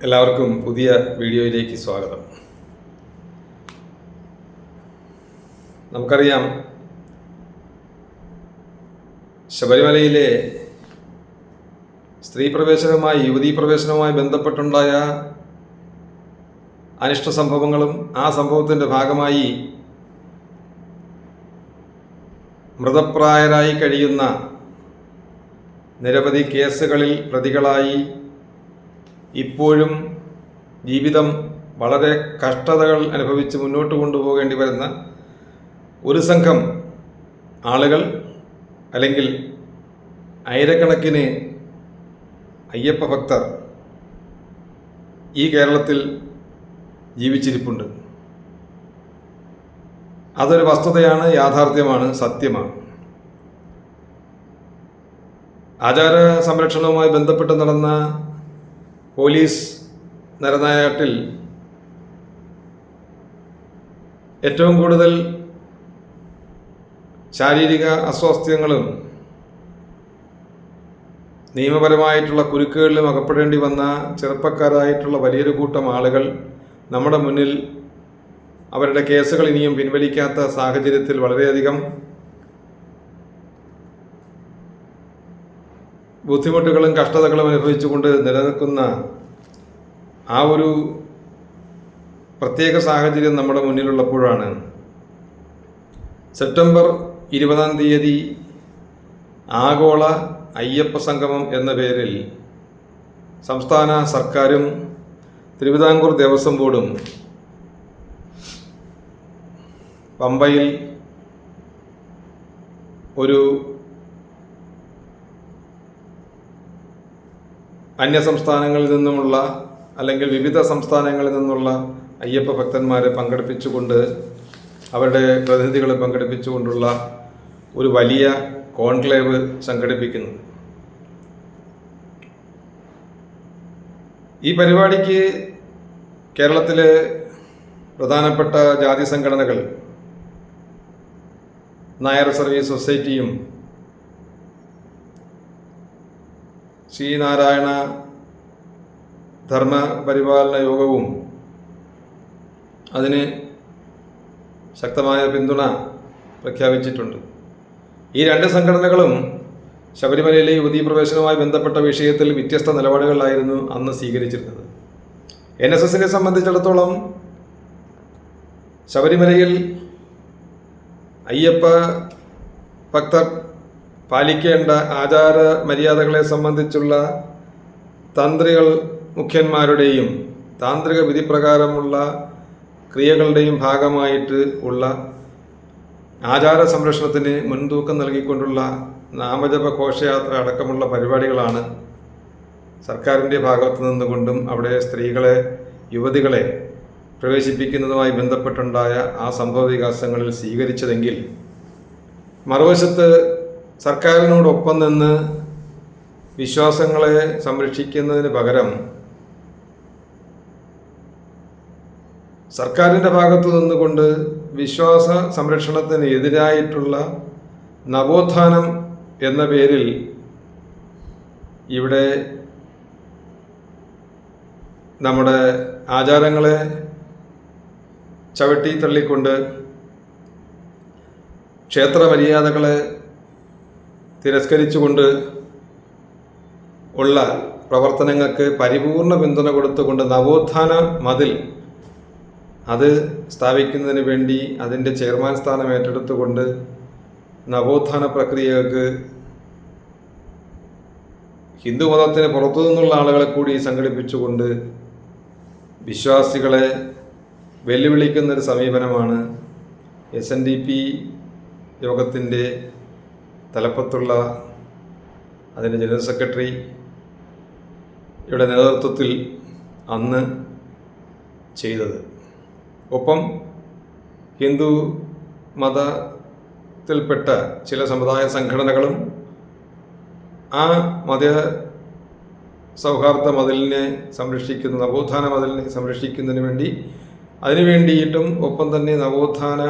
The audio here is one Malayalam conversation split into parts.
എല്ലാവർക്കും പുതിയ വീഡിയോയിലേക്ക് സ്വാഗതം. നമുക്കറിയാം ശബരിമലയിലെ സ്ത്രീ പ്രവേശനവുമായി യുവതീ പ്രവേശനവുമായി ബന്ധപ്പെട്ടുണ്ടായ അനിഷ്ട സംഭവങ്ങളും ആ സംഭവത്തിന്റെ ഭാഗമായി മൃതപ്രായരായി കഴിയുന്ന നിരവധി കേസുകളിൽ പ്രതികളായി ഇപ്പോഴും ജീവിതം വളരെ കഷ്ടതകൾ അനുഭവിച്ച് മുന്നോട്ട് കൊണ്ടുപോകേണ്ടി വരുന്ന ഒരു സംഘം ആളുകൾ അല്ലെങ്കിൽ ആയിരക്കണക്കിന് അയ്യപ്പ ഭക്തർ ഈ കേരളത്തിൽ ജീവിച്ചിരിപ്പുണ്ട്. അതൊരു വസ്തുതയാണ് യാഥാർത്ഥ്യമാണ് സത്യമാണ്. ആചാര സംരക്ഷണവുമായി ബന്ധപ്പെട്ട് നടന്ന പോലീസ് നരനായാട്ടിൽ ഏറ്റവും കൂടുതൽ ശാരീരിക അസ്വാസ്ഥ്യങ്ങളും നിയമപരമായിട്ടുള്ള കുരുക്കുകളിലും അകപ്പെടേണ്ടി വന്ന ചെറുപ്പക്കാരായിട്ടുള്ള വലിയൊരു കൂട്ടം ആളുകൾ നമ്മുടെ മുന്നിൽ അവരുടെ കേസുകൾ ഇനിയും പിൻവലിക്കാത്ത സാഹചര്യത്തിൽ വളരെയധികം ബുദ്ധിമുട്ടുകളും കഷ്ടതകളും അനുഭവിച്ചുകൊണ്ട് നിലനിൽക്കുന്ന ആ ഒരു പ്രത്യേക സാഹചര്യം നമ്മുടെ മുന്നിലുള്ളപ്പോഴാണ് സെപ്റ്റംബർ ഇരുപതാം തീയതി ആഗോള അയ്യപ്പ സംഗമം എന്ന പേരിൽ സംസ്ഥാന സർക്കാരും തിരുവിതാംകൂർ ദേവസ്വം ബോർഡും പമ്പയിൽ ഒരു അന്യ സംസ്ഥാനങ്ങളിൽ നിന്നുമുള്ള അല്ലെങ്കിൽ വിവിധ സംസ്ഥാനങ്ങളിൽ നിന്നുള്ള അയ്യപ്പ ഭക്തന്മാരെ പങ്കെടുപ്പിച്ചുകൊണ്ട് അവരുടെ പ്രതിനിധികളെ പങ്കെടുപ്പിച്ചുകൊണ്ടുള്ള ഒരു വലിയ കോൺക്ലേവ് സംഘടിപ്പിക്കുന്നു. ഈ പരിപാടിക്ക് കേരളത്തിലെ പ്രധാനപ്പെട്ട ജാതി സംഘടനകൾ നായർ സർവീസ് സൊസൈറ്റിയും ശ്രീനാരായണ ധർമ്മ പരിപാലന യോഗവും അതിന് ശക്തമായ പിന്തുണ പ്രഖ്യാപിച്ചിട്ടുണ്ട്. ഈ രണ്ട് സംഘടനകളും ശബരിമലയിലെ യുവതീ പ്രവേശനവുമായി ബന്ധപ്പെട്ട വിഷയത്തിൽ വ്യത്യസ്ത നിലപാടുകളിലായിരുന്നു അന്ന് സ്വീകരിച്ചിരുന്നത്. എൻ എസ് എസിനെ സംബന്ധിച്ചിടത്തോളം ശബരിമലയിൽ അയ്യപ്പ ഭക്തർ പാലിക്കേണ്ട ആചാര മര്യാദകളെ സംബന്ധിച്ചുള്ള തന്ത്രികൾ മുഖ്യന്മാരുടെയും താന്ത്രിക വിധിപ്രകാരമുള്ള ക്രിയകളുടെയും ഭാഗമായിട്ട് ഉള്ള ആചാര സംരക്ഷണത്തിന് മുൻതൂക്കം നൽകിക്കൊണ്ടുള്ള നാമജപ ഘോഷയാത്ര അടക്കമുള്ള പരിപാടികളാണ് സർക്കാരിന്റെ ഭാഗത്തു നിന്നുകൊണ്ടും അവിടെ സ്ത്രീകളെ യുവതികളെ പ്രവേശിപ്പിക്കുന്നതുമായി ബന്ധപ്പെട്ടുണ്ടായ ആ സംഭവ വികാസങ്ങളിൽ സ്വീകരിച്ചതെങ്കിൽ മറുവശത്ത് സർക്കാരിനോടൊപ്പം നിന്ന് വിശ്വാസങ്ങളെ സംരക്ഷിക്കുന്നതിന് പകരം സർക്കാരിന്റെ ഭാഗത്തു നിന്നുകൊണ്ട് വിശ്വാസ സംരക്ഷണത്തിന് എതിരായിട്ടുള്ള നവോത്ഥാനം എന്ന പേരിൽ ഇവിടെ നമ്മുടെ ആചാരങ്ങളെ ചവിട്ടി തള്ളിക്കൊണ്ട് ക്ഷേത്ര മര്യാദകളെ തിരസ്കരിച്ചുകൊണ്ട് ഉള്ള പ്രവർത്തനങ്ങൾക്ക് പരിപൂർണ പിന്തുണ കൊടുത്തുകൊണ്ട് നവോത്ഥാന മതിൽ അത് സ്ഥാപിക്കുന്നതിന് വേണ്ടി അതിന്റെ ചെയർമാൻ സ്ഥാനം ഏറ്റെടുത്തുകൊണ്ട് നവോത്ഥാന പ്രക്രിയകൾക്ക് ഹിന്ദു മതത്തിന് പുറത്തു നിന്നുള്ള ആളുകളെ കൂടി സംഘടിപ്പിച്ചുകൊണ്ട് വിശ്വാസികളെ വെല്ലുവിളിക്കുന്നൊരു സമീപനമാണ് എസ് എൻ ഡി പി യോഗത്തിന്റെ തലപ്പത്തുള്ള അതിന്റെ ജനറൽ സെക്രട്ടറി യുടെ നേതൃത്വത്തിൽ അന്ന് ചെയ്തത്. ഒപ്പം ഹിന്ദു മതത്തിൽപ്പെട്ട ചില സമുദായ സംഘടനകളും ആ മത സൗഹാർദ്ദ മതിലിനെ സംരക്ഷിക്കുന്ന നവോത്ഥാന മതിലിനെ സംരക്ഷിക്കുന്നതിന് വേണ്ടി അതിനു വേണ്ടിയിട്ടും ഒപ്പം തന്നെ നവോത്ഥാന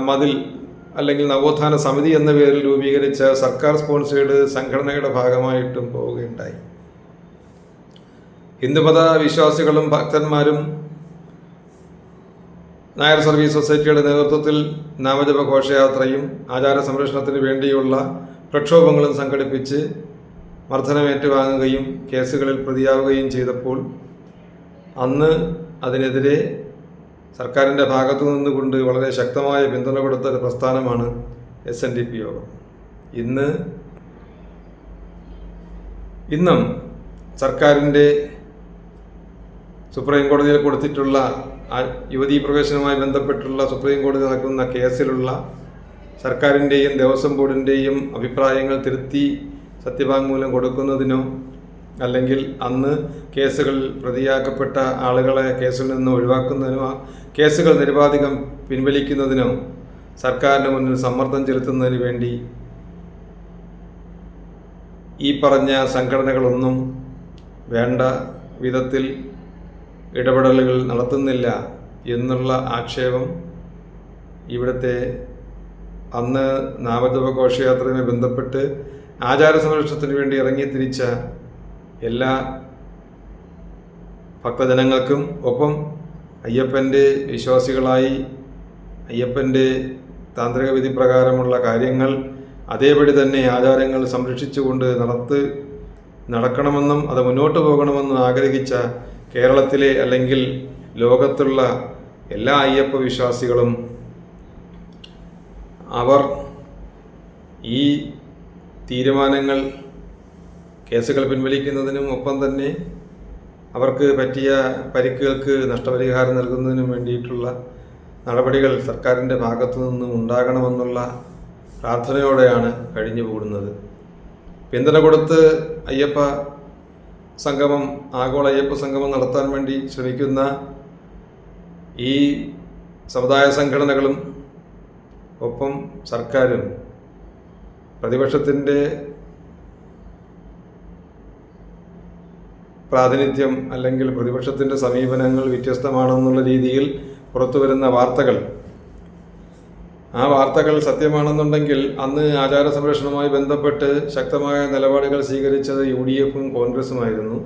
മതിൽ അല്ലെങ്കിൽ നവോത്ഥാന സമിതി എന്ന പേരിൽ രൂപീകരിച്ച സർക്കാർ സ്പോൺസേഡ് സംഘടനയുടെ ഭാഗമായിട്ടും പോവുകയുണ്ടായി. ഹിന്ദുമത വിശ്വാസികളും ഭക്തന്മാരും നായർ സർവീസ് സൊസൈറ്റിയുടെ നേതൃത്വത്തിൽ നാമജപ ഘോഷയാത്രയും ആചാര സംരക്ഷണത്തിന് വേണ്ടിയുള്ള പ്രക്ഷോഭങ്ങളും സംഘടിപ്പിച്ച് മർദ്ദനമേറ്റുവാങ്ങുകയും കേസുകളിൽ പ്രതിയാവുകയും ചെയ്തപ്പോൾ അന്ന് അതിനെതിരെ സർക്കാരിന്റെ ഭാഗത്തു നിന്നുകൊണ്ട് വളരെ ശക്തമായ പിന്തുണ കൊടുത്ത ഒരു പ്രസ്ഥാനമാണ് എസ് എൻ ഡി പി യോഗം. ഇന്ന് ഇന്നും സർക്കാരിന്റെ സുപ്രീം കോടതിയിൽ കൊടുത്തിട്ടുള്ള യുവതീ പ്രവേശനവുമായി ബന്ധപ്പെട്ടുള്ള സുപ്രീം കോടതി നടക്കുന്ന കേസിലുള്ള സർക്കാരിന്റെയും ദേവസ്വം ബോർഡിന്റെയും അഭിപ്രായങ്ങൾ തിരുത്തി സത്യവാങ്മൂലം കൊടുക്കുന്നതിനോ അല്ലെങ്കിൽ അന്ന് കേസുകളിൽ പ്രതിയാക്കപ്പെട്ട ആളുകളെ കേസിൽ നിന്ന് ഒഴിവാക്കുന്നതിനോ കേസുകൾ നിരുപാധികം പിൻവലിക്കുന്നതിനോ സർക്കാരിന് മുന്നിൽ സമ്മർദ്ദം ചെലുത്തുന്നതിന് വേണ്ടി ഈ പറഞ്ഞ സംഘടനകളൊന്നും വേണ്ട വിധത്തിൽ ഇടപെടലുകൾ നടത്തുന്നില്ല എന്നുള്ള ആക്ഷേപം ഇവിടുത്തെ അന്ന് നാമജപ ഘോഷയാത്രയുമായി ബന്ധപ്പെട്ട് ആചാര സംരക്ഷണത്തിന് വേണ്ടി ഇറങ്ങി തിരിച്ച എല്ലാ ഭക്തജനങ്ങൾക്കും ഒപ്പം അയ്യപ്പന്റെ വിശ്വാസികളായി അയ്യപ്പന്റെ താന്ത്രിക വിധി പ്രകാരമുള്ള കാര്യങ്ങൾ അതേപടി തന്നെ ആചാരങ്ങൾ സംരക്ഷിച്ചുകൊണ്ട് നടത്ത് നടക്കണമെന്നും അത് മുന്നോട്ട് പോകണമെന്നും ആഗ്രഹിച്ച കേരളത്തിലെ അല്ലെങ്കിൽ ലോകത്തുള്ള എല്ലാ അയ്യപ്പ വിശ്വാസികളും അവർ ഈ തീരുമാനങ്ങൾ കേസുകൾ പിൻവലിക്കുന്നതിനും ഒപ്പം തന്നെ അവർക്ക് പറ്റിയ പരിക്കുകൾക്ക് നഷ്ടപരിഹാരം നൽകുന്നതിനും വേണ്ടിയിട്ടുള്ള നടപടികൾ സർക്കാരിന്റെ ഭാഗത്തു നിന്നും ഉണ്ടാകണമെന്നുള്ള പ്രാർത്ഥനയോടെയാണ് കഴിഞ്ഞു കൂടുന്നത് പിന്തുണ കൊടുത്ത് അയ്യപ്പ സംഗമം ആഗോള അയ്യപ്പ സംഗമം നടത്താൻ വേണ്ടി ശ്രമിക്കുന്ന ഈ സമുദായ സംഘടനകളും ഒപ്പം സർക്കാരും പ്രതിപക്ഷത്തിന്റെ പ്രാതിനിധ്യം അല്ലെങ്കിൽ പ്രതിപക്ഷത്തിന്റെ സമീപനങ്ങൾ വ്യത്യസ്തമാണെന്നുള്ള രീതിയിൽ പുറത്തു വരുന്ന വാർത്തകൾ. ആ വാർത്തകൾ സത്യമാണെന്നുണ്ടെങ്കിൽ അന്ന് ആചാര സംരക്ഷണവുമായി ബന്ധപ്പെട്ട് ശക്തമായ നിലപാടുകൾ സ്വീകരിച്ചത് യു ഡി എഫും കോൺഗ്രസുമായിരുന്നു.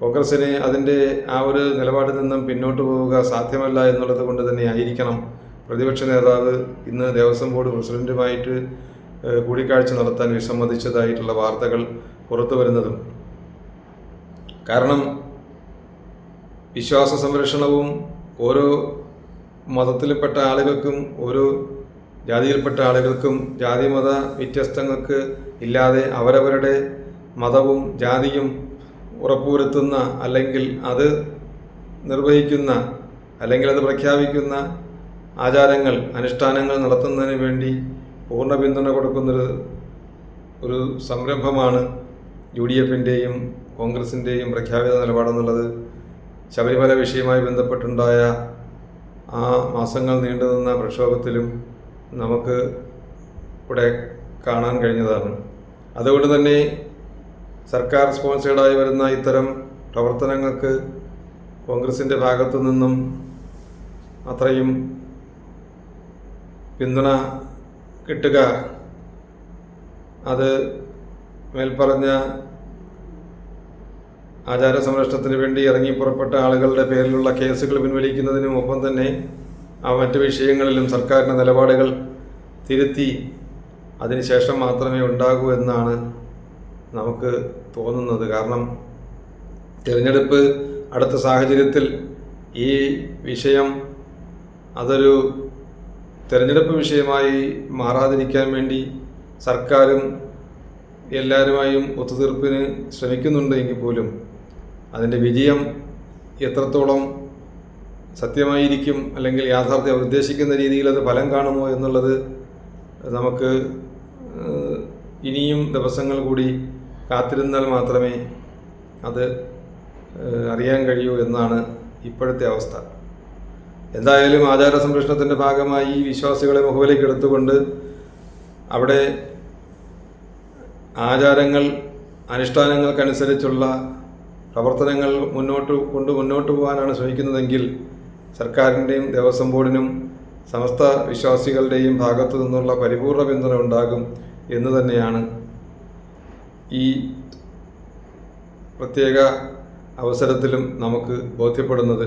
കോൺഗ്രസിന് അതിന്റെ ആ ഒരു നിലപാടിൽ നിന്നും പിന്നോട്ട് പോവുക സാധ്യമല്ല എന്നുള്ളത് കൊണ്ട് തന്നെ ആയിരിക്കണം. പ്രതിപക്ഷ നേതാവ് ഇന്ന് ദേവസ്വം ബോർഡ് പ്രസിഡന്റുമായിട്ട് കൂടിക്കാഴ്ച നടത്താൻ വിസമ്മതിച്ചതായിട്ടുള്ള വാർത്തകൾ പുറത്തു വരുന്നതും കാരണം വിശ്വാസ സംരക്ഷണവും ഓരോ മതത്തിൽപ്പെട്ട ആളുകൾക്കും ഓരോ ജാതിയിൽപ്പെട്ട ആളുകൾക്കും ജാതി മത വ്യത്യസ്തങ്ങൾക്ക് ഇല്ലാതെ അവരവരുടെ മതവും ജാതിയും ഉറപ്പുവരുത്തുന്ന അല്ലെങ്കിൽ അത് നിർവഹിക്കുന്ന അല്ലെങ്കിൽ അത് പ്രഖ്യാപിക്കുന്ന ആചാരങ്ങൾ അനുഷ്ഠാനങ്ങൾ നടത്തുന്നതിന് വേണ്ടി പൂർണ പിന്തുണ കൊടുക്കുന്നൊരു ഒരു സംരംഭമാണ് യു ഡി എഫിന്റെയും കോൺഗ്രസിന്റെയും പ്രഖ്യാപിത നിലപാടെന്നുള്ളത് ശബരിമല വിഷയവുമായി ബന്ധപ്പെട്ടുണ്ടായ ആ മാസങ്ങൾ നീണ്ടുനിന്ന പ്രക്ഷോഭത്തിലും നമുക്ക് ഇവിടെ കാണാൻ കഴിഞ്ഞതാണ്. അതുകൊണ്ട് തന്നെ സർക്കാർ സ്പോൺസേഡായി വരുന്ന ഇത്തരം പ്രവർത്തനങ്ങൾക്ക് കോൺഗ്രസിന്റെ ഭാഗത്തു നിന്നും അത്രയും പിന്തുണ കിട്ടുക അത് മേൽപ്പറഞ്ഞ ആചാര സംരക്ഷണത്തിന് വേണ്ടി ഇറങ്ങി പുറപ്പെട്ട ആളുകളുടെ പേരിലുള്ള കേസുകൾ പിൻവലിക്കുന്നതിനും ഒപ്പം തന്നെ ആ മറ്റു വിഷയങ്ങളിലും സർക്കാരിന്റെ നിലപാടുകൾ തിരുത്തി അതിനുശേഷം മാത്രമേ ഉണ്ടാകൂ എന്നാണ് നമുക്ക് തോന്നുന്നത്. കാരണം തിരഞ്ഞെടുപ്പ് അടുത്ത സാഹചര്യത്തിൽ ഈ വിഷയം അതൊരു തിരഞ്ഞെടുപ്പ് വിഷയമായി മാറാതിരിക്കാൻ വേണ്ടി സർക്കാരും എല്ലാവരുമായും ഒത്തുതീർപ്പിന് ശ്രമിക്കുന്നുണ്ട് എങ്കിൽ പോലും അതിന്റെ വിജയം എത്രത്തോളം സത്യമായിരിക്കും അല്ലെങ്കിൽ യാഥാർത്ഥ്യം അവർ ഉദ്ദേശിക്കുന്ന രീതിയിൽ അത് ഫലം കാണുമോ എന്നുള്ളത് നമുക്ക് ഇനിയും ദിവസങ്ങൾ കൂടി കാത്തിരുന്നാൽ മാത്രമേ അത് അറിയാൻ കഴിയൂ എന്നാണ് ഇപ്പോഴത്തെ അവസ്ഥ. എന്തായാലും ആചാര സംരക്ഷണത്തിന്റെ ഭാഗമായി ഈ വിശ്വാസികളെ മുഖവിലേക്ക് എടുത്തുകൊണ്ട് അവിടെ ആചാരങ്ങൾ അനുഷ്ഠാനങ്ങൾക്കനുസരിച്ചുള്ള പ്രവർത്തനങ്ങൾ മുന്നോട്ട് കൊണ്ട് മുന്നോട്ട് പോകാനാണ് ശ്രമിക്കുന്നതെങ്കിൽ സർക്കാരിന്റെയും ദേവസ്വം ബോർഡിനും സമസ്ത വിശ്വാസികളുടെയും ഭാഗത്തു നിന്നുള്ള പരിപൂർണ പിന്തുണ ഉണ്ടാകും എന്ന് തന്നെയാണ് ഈ പ്രത്യേക അവസരത്തിലും നമുക്ക് ബോധ്യപ്പെടുന്നത്.